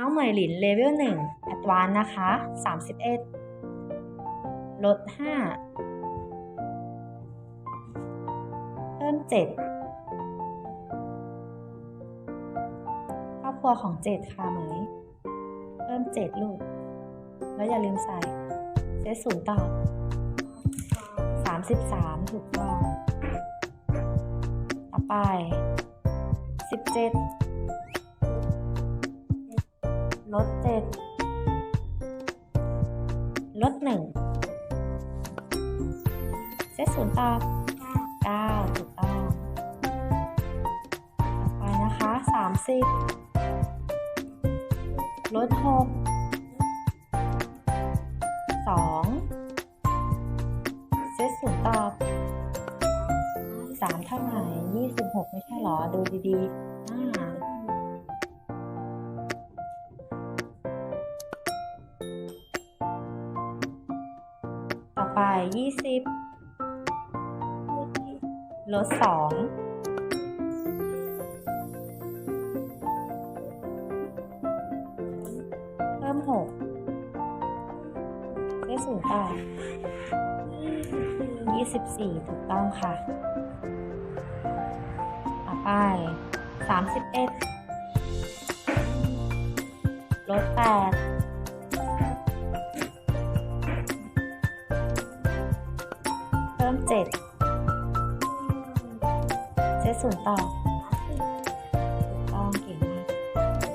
น้องเหมยหลินเลเวล1แอดวานนะคะ 31 ลด 5 เพิ่ม 7 ครอบครัวของ 7 ค่ะเหมย เพิ่ม 7 ลูก แล้วอย่าลืมใส่เซตศูนย์ต่อบ33 ถูกต้อง ต่อไป 17 ลด7ลด1เซตศูนย์ตอบ9ถูกต้องต่อไปนะคะ30ลด6 2เซตศูนย์ตอบ3เท่าไหร่26ไม่ใช่หรอ ดูดีๆอ่า ไป 20 ลด 2เพิ่ม6เลขศูนย์ต่อ24ถูกต้องค่ะ ต่อไป31ลด8เพิ่ม7เซตศูนย์ต่อ